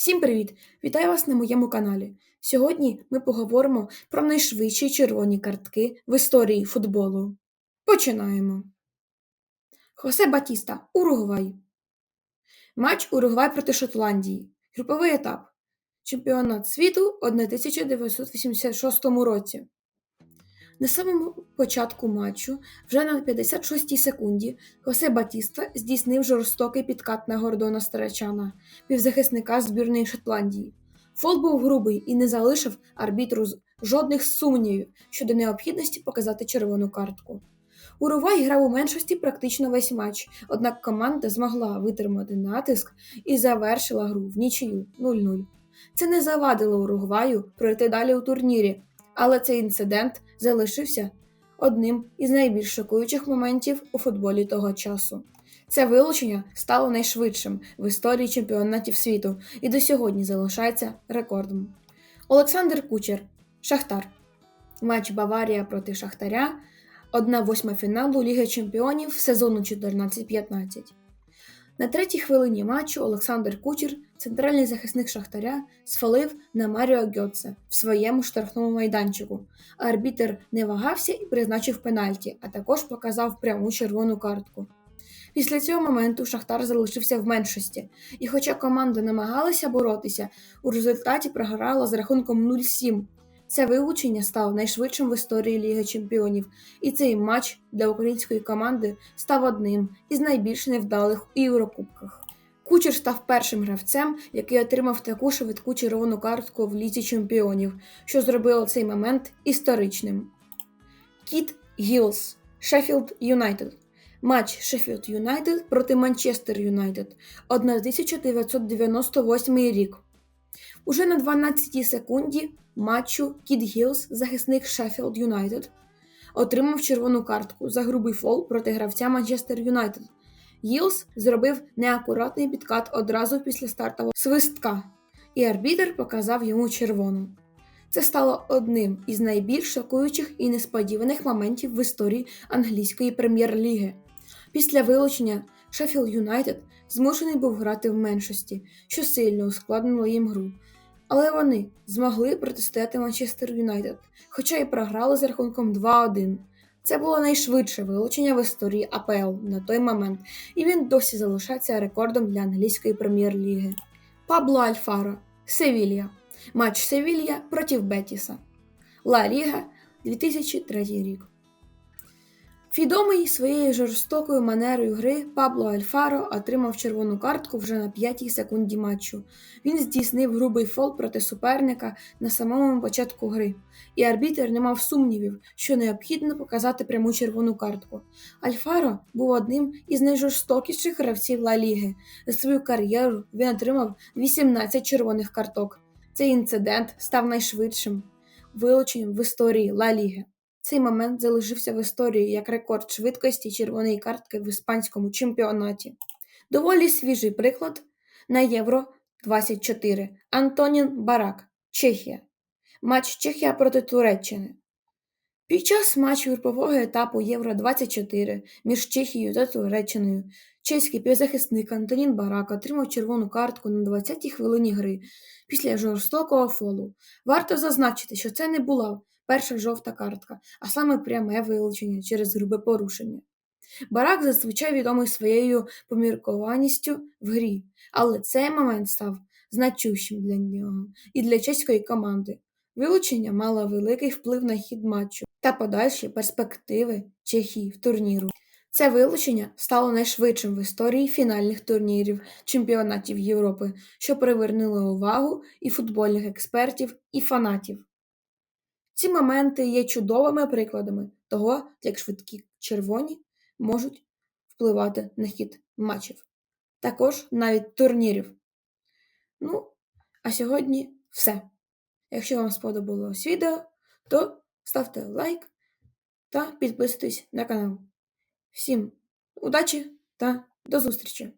Всім привіт! Вітаю вас на моєму каналі. Сьогодні ми поговоримо про найшвидші червоні картки в історії футболу. Починаємо. Хосе Батіста, Уругвай. Матч Уругвай проти Шотландії. Груповий етап. Чемпіонат світу у 1986 році. На самому початку матчу, вже на 56-й секунді, Хосе Батіста здійснив жорстокий підкат на Гордона Старачана, півзахисника збірної Шотландії. Фол був грубий і не залишив арбітру жодних сумнівів щодо необхідності показати червону картку. Уругвай грав у меншості практично весь матч, однак команда змогла витримати натиск і завершила гру в нічию 0-0. Це не завадило Уругваю пройти далі у турнірі, але цей інцидент залишився одним із найбільш шокуючих моментів у футболі того часу. Це вилучення стало найшвидшим в історії чемпіонатів світу і до сьогодні залишається рекордом. Олександр Кучер, Шахтар. Матч Баварія проти Шахтаря. 1-8 фіналу Ліги Чемпіонів сезону 14-15. На третій хвилині матчу Олександр Кучер, центральний захисник Шахтаря, сфалив на Маріо Гьоце в своєму штрафному майданчику. Арбітер не вагався і призначив пенальті, а також показав пряму червону картку. Після цього моменту Шахтар залишився в меншості, і хоча команда намагалася боротися, у результаті програла з рахунком 0-7. Це вилучення стало найшвидшим в історії Ліги Чемпіонів, і цей матч для української команди став одним із найбільш невдалих у Єврокубках. Кучер став першим гравцем, який отримав таку швидку червону картку в лізі чемпіонів, що зробило цей момент історичним. Кіт Гілс, Шеффілд Юнайтед. Матч Шеффілд Юнайтед проти Манчестер Юнайтед 1998 рік. Уже на 12-й секунді матчу Кіт Гілс, захисник Шеффілд Юнайтед, отримав червону картку за грубий фол проти гравця Манчестер Юнайтед. Гілс зробив неакуратний підкат одразу після стартового свистка, і арбітер показав йому червону. Це стало одним із найбільш шокуючих і несподіваних моментів в історії англійської прем'єр-ліги. Після вилучення Шеффілд Юнайтед змушений був грати в меншості, що сильно ускладнило їм гру. Але вони змогли протистояти Манчестер Юнайтед, хоча й програли з рахунком 2-1. Це було найшвидше вилучення в історії АПЛ на той момент, і він досі залишається рекордом для англійської прем'єр-ліги. Пабло Альфаро, Севілья. Матч Севілья проти Бетіса. Ла Ліга 2003 рік. Відомий своєю жорстокою манерою гри Пабло Альфаро отримав червону картку вже на п'ятій секунді матчу. Він здійснив грубий фол проти суперника на самому початку гри, і арбітер не мав сумнівів, що необхідно показати пряму червону картку. Альфаро був одним із найжорстокіших гравців Ла Ліги. За свою кар'єру він отримав 18 червоних карток. Цей інцидент став найшвидшим вилученням в історії Ла Ліги. Цей момент залишився в історії як рекорд швидкості червоної картки в іспанському чемпіонаті. Доволі свіжий приклад на Євро 24 Антонін Барак, Чехія. Матч Чехія проти Туреччини. Під час матчу групового етапу Євро 24 між Чехією та Туреччиною чеський півзахисник Антонін Барак отримав червону картку на 20-й хвилині гри після жорстокого фолу. Варто зазначити, що це не була перша жовта картка, а саме пряме вилучення через грубе порушення. Барак зазвичай відомий своєю поміркованістю в грі, але цей момент став значущим для нього і для чеської команди. Вилучення мало великий вплив на хід матчу та подальші перспективи Чехії в турніру. Це вилучення стало найшвидшим в історії фінальних турнірів чемпіонатів Європи, що привернули увагу і футбольних експертів, і фанатів. Ці моменти є чудовими прикладами того, як швидкі червоні можуть впливати на хід матчів, також навіть турнірів. Ну, а сьогодні все. Якщо вам сподобалось відео, то ставте лайк та підписуйтесь на канал. Всім удачі та до зустрічі!